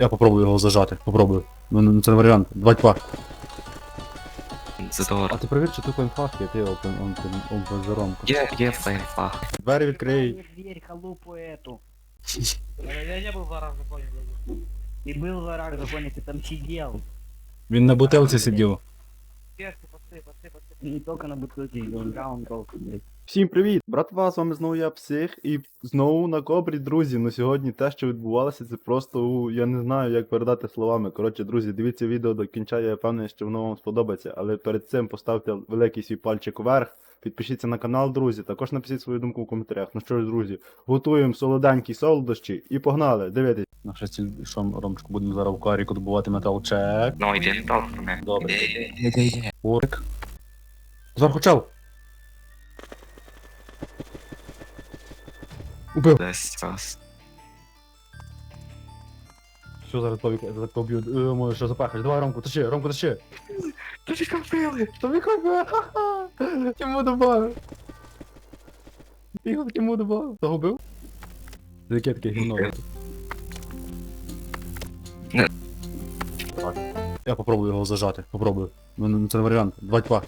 Я попробую його зажати, попробую. Ну, ну це не варіант. Два тьпа. Задор. А ти перевір, чи тут інфах є, ти опен, он, он, он, заромку. Є, є флеймфаг. Двері відкрий. Дверь, дверь, халупу эту. Я не был два раза понял. Ты был в арах законе, ты там сидел. Він на бутилці сидів. Пешки, посты, посты, посты. Не только на бутылке сидел, гаун толку, блядь. Всім привіт! Братва, з вами знову я псих, і знову на кобрі, друзі. Ну сьогодні те, що відбувалося, це просто у- я не знаю, як передати словами. Коротше, друзі, дивіться відео до кінця, я впевнений, що воно вам сподобається. Але перед цим поставте великий свій пальчик вверх, підпишіться на канал, друзі. Також напишіть свою думку в коментарях. Ну що ж, друзі, готуємо солоденькі солодощі і погнали! Дивитесь. Наша ціль, що Ромчику, будемо зараз в каріку добувати метал чек. Ну, дав мене. Добре. Іди, іди, Убив! Десь раз. Що зараз тобі зараз поб'ю? Е, що запахаєш? Давай, Ромку, тащи, Ромку, тащи! Тобі купили. Тобі копію, ха-ха! Тіму добавив! Його тіму добавив. Загубив? Яке таке гімно? Не. Так. Я попробую його зажати, попробую. Ну, ну, це не варіант. Два тьпа.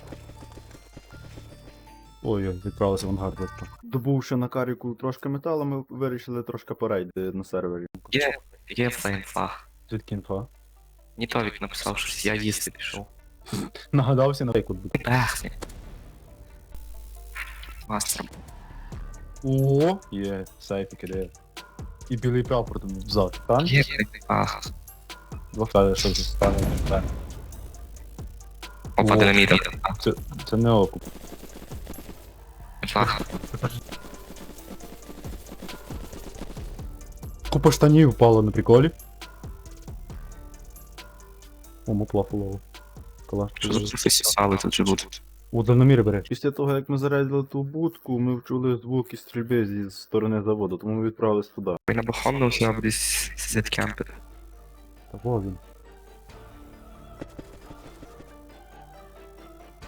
Ой-ой, відправився в ангар швидко. Добувши на каріку трошки металу, ми вирішили трошки порейдити на сервері. Є, є флеймфаг. Звідки інфа? Нітовік написав, що я їсти пішов. Нагадався на фейку бути. Мастер. О, є, сейфік іде. І білий прапор там взад. Там? Є флеймфаг. Два файли, що це стане. Так. Опа, динаміта. Це, це не окуп. Флаг. Купа штанів впала на приколі. О, мопла фулова. Клас. Що за професіонали тут живуть? У дальноміри бере. Після того, як ми зарядили ту будку, ми вчули звуки стрільби зі сторони заводу, тому ми відправились туди. Ви на бахомнувся, а десь кемпити. Та во він.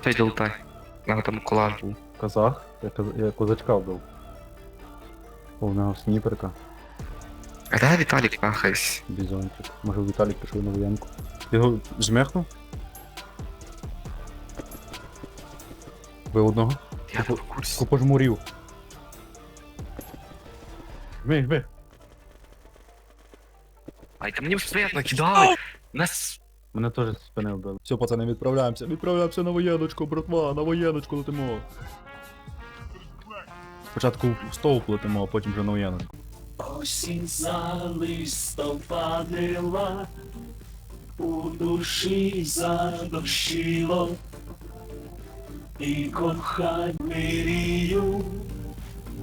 Та й долтай. Там колаж був. Казах. Я, каз- я козачка вбив. О, в нього снайперка. А де Віталік пахайсь? Бізончик. Може Віталік пішов на воєнку. Ти його жмехнув? Ви одного? Я в курсі. Купа жмурів. Жми, жми. Ай, та мені стоять накидали. Нас Мене теж з спини вбили. Все, пацани, відправляємося. Відправляємося на воєночку, братва, на воєночку летимо. Спочатку в стовп летимо, а потім вже на воєночку. Осінь залистопадила, у душі задощило, і кохань мрію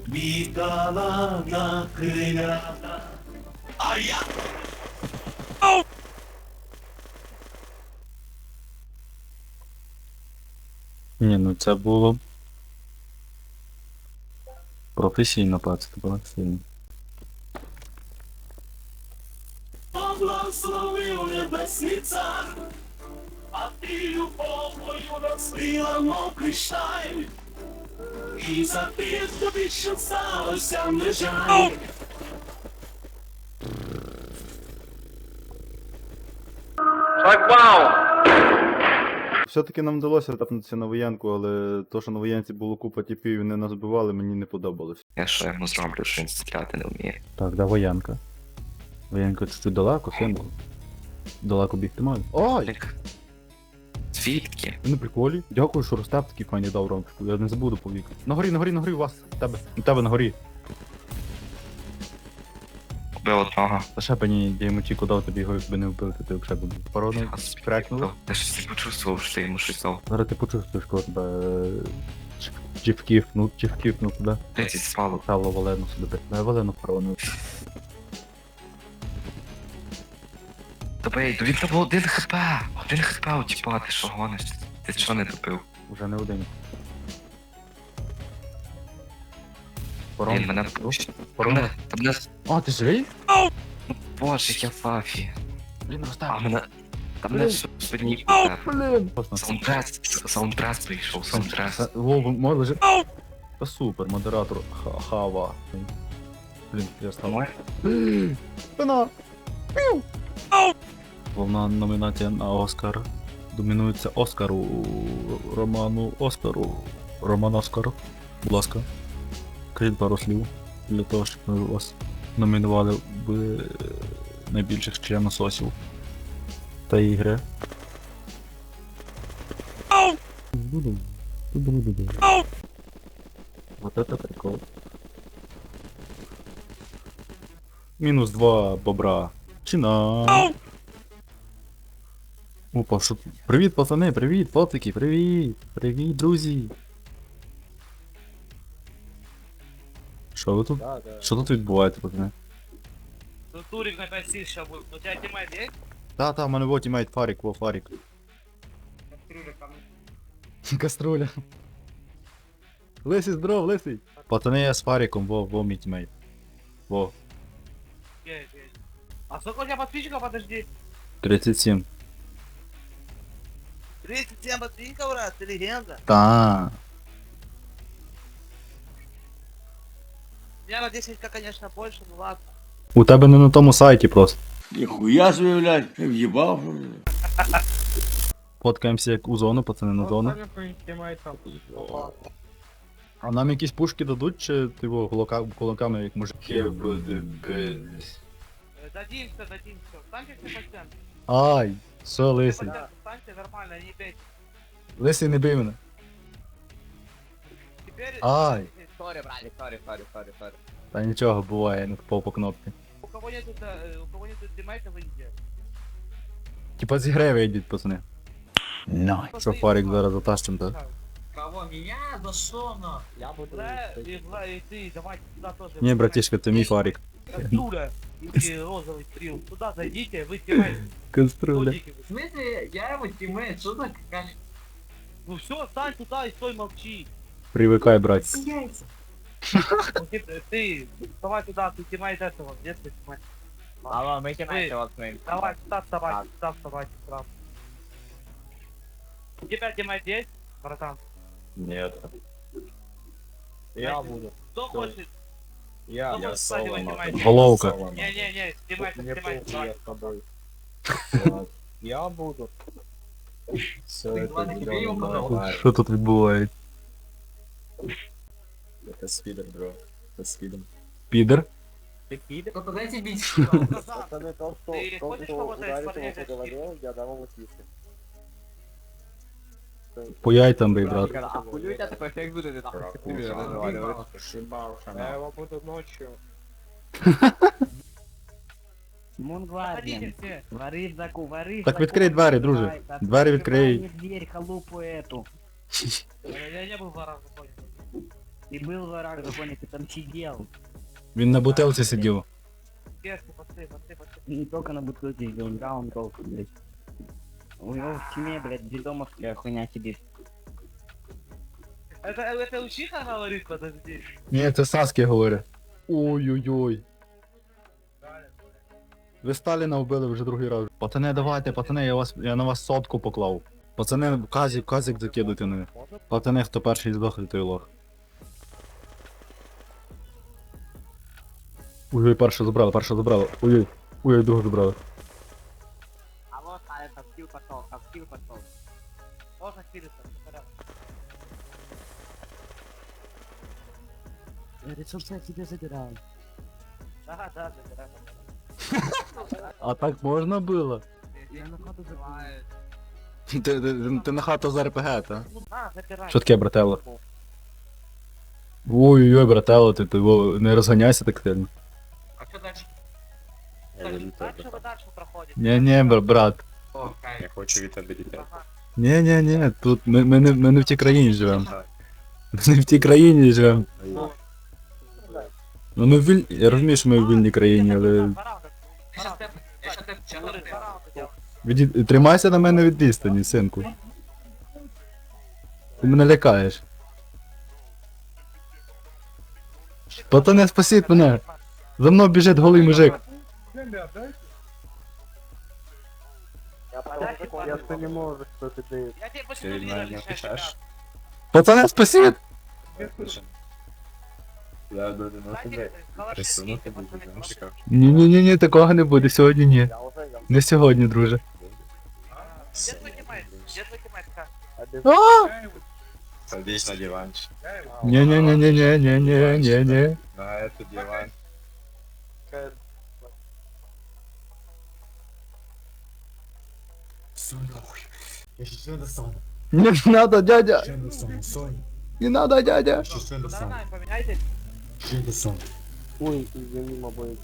вітала на крилята. А я Ні, ну це було. Професійно, пац, це було сильно. благословив небесний цар, а ти любов'ю розбила, мов кришталь, і за тим тобі, що сталося, не жаль. Все-таки нам вдалося тапнутися на воєнку, але то, що на воєнці було купа тіпів і вони нас збивали, мені не подобалось. Я що йому зроблю, що він стріляти не вміє. Так, да, воєнка. Воєнка чуть-чуть далеко, символ. Далеко бігти маю. Ой! Звідки? Ви на приколі? Дякую, що Ростеп такий файний дав ромчику. Я не забуду повік. На горі, на горі, на горі у вас. У тебе. У тебе на горі. Убив одного. Та ще мені діємочіку дав тобі його, якби не вбив, то ти взагалі був. Пародом крекнуло. Я щось не почувствував, що ти йому щось дав. Зараз ти почувствуєш, коли тебе е, чи- чи вкіфну, чи туди. Стало Валену сюди. Не Валену. Тобей, то він тебе один хп. Один хп у тіпа, ти що гониш? Ти чого не добив? Уже не один. Парон. мене Та мене... А, ти живий? Боже, я фафі. Блін, А Ростеп. мене... Та мене сьогодні... Блін. Саундтрес, саундтрес прийшов, саундтрес. Вова, мой лежить. Та супер, модератор Ха- Хава. Блін, я став. Мой? Спина! Пів! Головна номінація на Оскар. Домінується Оскару. Роману Оскару. Роман Оскару. Будь ласка. Кажіть пару слів для того, щоб ми вас номінували в е, найбільших членососів та ігри. Буду. Вот это прикол. Мінус два бобра. Чина. Опа, що... Привіт, пацани, привіт, потики, привіт! Привіт, друзі! Що ви тут? Що тут відбувається, пацани? Ну, Турик на 5 сил сейчас будет. У тебя тиммейт есть? Та, та, в мене вот імейт фарік, во фарік. Турик ко мне. Каструля. Лисий, здоров, лисий. Пацани, я з фаріком, во, во, мій тімейт. Во, Есть, есть. А сколько у тебя подписчиков, подожди? 37. 37 подписчиков, раз, ты легенда. Та. У меня на 10к, конечно, больше, ну ладно. У тебе не на тому сайті просто. Ніхуя собі, блядь, ти в'їбав? Фоткаємося як у зону, пацани на зону. А нам якісь пушки дадуть, чи типу кулака, кулаками як мужики? Э, Дадимся, дадимся. Встаньте все по. Ай, По лисий? Встаньте нормально, не бейте. Лисий не бий мене. Теперь... Ай. Сорі, братик, сорі, сорі, сорі, сорі. Та нічого буває, я не попав по кнопці. У кого нету, да, э, у кого нету тиммейта, выйдите. Типа з ігри вийдіть, пацани. Що фарік зараз затащим, так? Кого, меня? За що, на? Я буду... Бля, и, бля, и ты, давайте туда тоже. Ні, братішка, це мій фарік. Каструля и розовый стрел. Туда зайдите, вы тиммейт. Каструля. В смысле, я его тиммейт, что за какая... Ну все, стань туда и стой, молчи. Привыкай, брать. Ты, давай туда, ты снимай этого, где ты снимай? Алло, мы снимаем его Давай, сюда вставай, сюда вставай, сюда. Тебя снимать есть, братан? Нет. Я буду. Кто хочет? Я, я солома. Головка. Не-не-не, снимай, снимай, снимай. Я с буду. Все это Что тут бывает? Это спидер, бро. Это спидер. Підер? Ну, подайте бить. Это то, что, Ты хочешь кого-то из парней зачистить? я дам ему тише. По яйцям бий, брат. А хули у тебя такой эффект будет, ты нахуй хули разговариваешь? Я его буду ночью. Мунгварден. Заходите все. Вари в заку, вари в Так заку, відкрий двері, друже. давай, так, Двері открывай відкрий. мне дверь, халупу эту. Я не был два раза понял. Ты был в ворах законе, ты там сидел. Він на бутилці сидів. Пешки, посты, посты, посты. Не только на бутылке сидел, да, он толку, блядь. У него в тьме, блядь, дедомовская хуйня сидит. Это, это учиха говорит, подожди. Ні, це Саски говорить. Ой-ой-ой. Ви Сталіна вбили вже другий раз. Пацани, давайте, пацани, я вас я на вас сотку поклав. Пацани, казик, казик закидуйте на них. Пацани, хто перший здохне, той лох. Ой-ой, перше забрали, перше забрали. Ой-ой, ой-ой, другу забрали. А вот, а это скилл пошел, а скилл пошел. Можно хилиться, всё порядок. Ресурсы тебе забираю. Да, да, забирай. А так можна було? Я на хату забираю. Ти, ти, ти на хату з РПГ, та? На, забирай. Що таке, брателло? Ой-ой-ой, брателло, ти, ти во, не розганяйся так сильно. Дальше вы дальше проходите. Ні-ні, бр- брат. О, кайф. Я хочу відобріти. Ага. Ні-ні-ні, тут ми, ми, не, ми не в тій країні живемо. Ми не в тій країні живемо. Ну ми в віль... Я розумію, що ми в вільній країні, але. Пора уже. Я щас тэп, я щас тэп, щас Турик, тэп. пора уже делать. Від... Тримайся на мене від відстані, синку. Ти мене лякаєш. Пацани, спасіть мене! За мною біжить голий мужик. Дальше пора. не можу, що ти даєш. Я тебе Ты посимулирую, меня не решай отвечаешь? себя. Пацани, спасіть! Я думаю, ну Дайте, тебе калаши присунути скиньте, буду, пацаны, знаєш калаши. як. Ні-ні-ні, такого не буде, сьогодні ні. Я вже, я Не сьогодні, друже. Где твой тиммейт? Где твой тиммейт? Ка? Садись на диванчик. Ні-ні-ні-ні-ні-ні-ні-ні. На этот диван. Не надо, дядя! Не надо, дядя! Куда нам? Поменяйтесь? Ой, извини, мобой.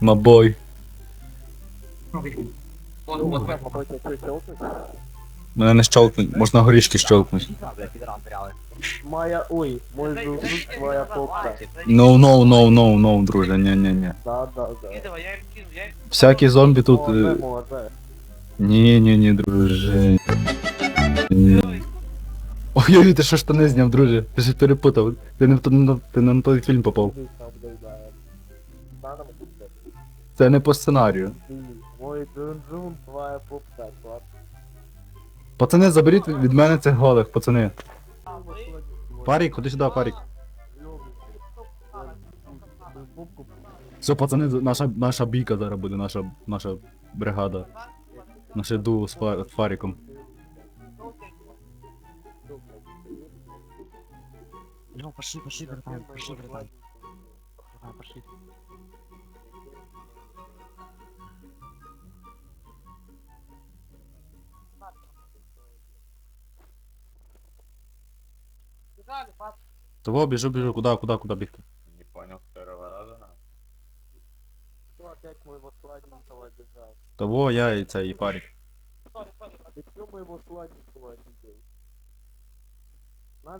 Мабой. Мобой. Мене не щолкнуть, можна горішки зряли. Моя, ой, мой друг, твоя попка. дай- дай- No, no, no, no, no, друже, ні-ні-ні. Да, да, да. Им... Всякі зомбі тут. Молодая. Ні-ні-ні, друже. Ні. Ой-ой, ти що штани зняв, друже? Ти ж перепутав. Ти не в ти не на той фільм попав. Це не по сценарію. Мой. Пацани, заберіть від мене цих голих, пацани. Парік, ходи сюди, парік. Все, пацани, наша, наша бійка зараз буде, наша, наша бригада. Наше дуо з фа- фаріком. Ну, пошли, пошли, братан, пошли, братан. Давай, пошли. Бежали, пап. Того, біжу, біжу, куди, куди, куди бігти? Сладенького обижал? Того, я і цей, і парік. Ты что моего сладенького обидел?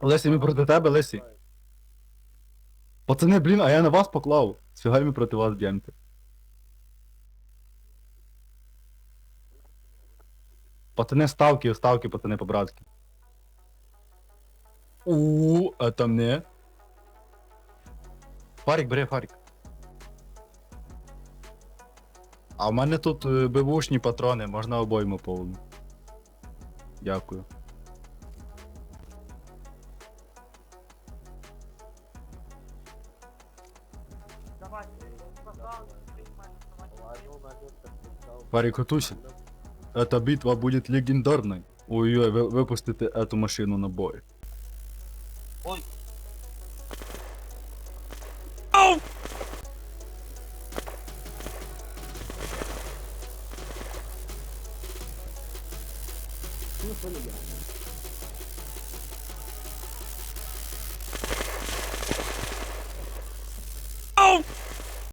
Лесі, ми проти тебе, Лесі. Пацани, блін, а я на вас поклав. Сфігай ми проти вас б'ємте. Пацани, ставки, ставки, пацани по-братськи. У, это мне. Фарік, бери фарік. А в мене тут е, бивушні патрони, можна обойму повну. Дякую. Давай. Пожалуйста, принимай, давай. Ловил на место, пришел. Фарік, готуйся. Эта битва будет легендарной. Ой-ой, вы, выпустите эту машину на бой. Ой. 这么远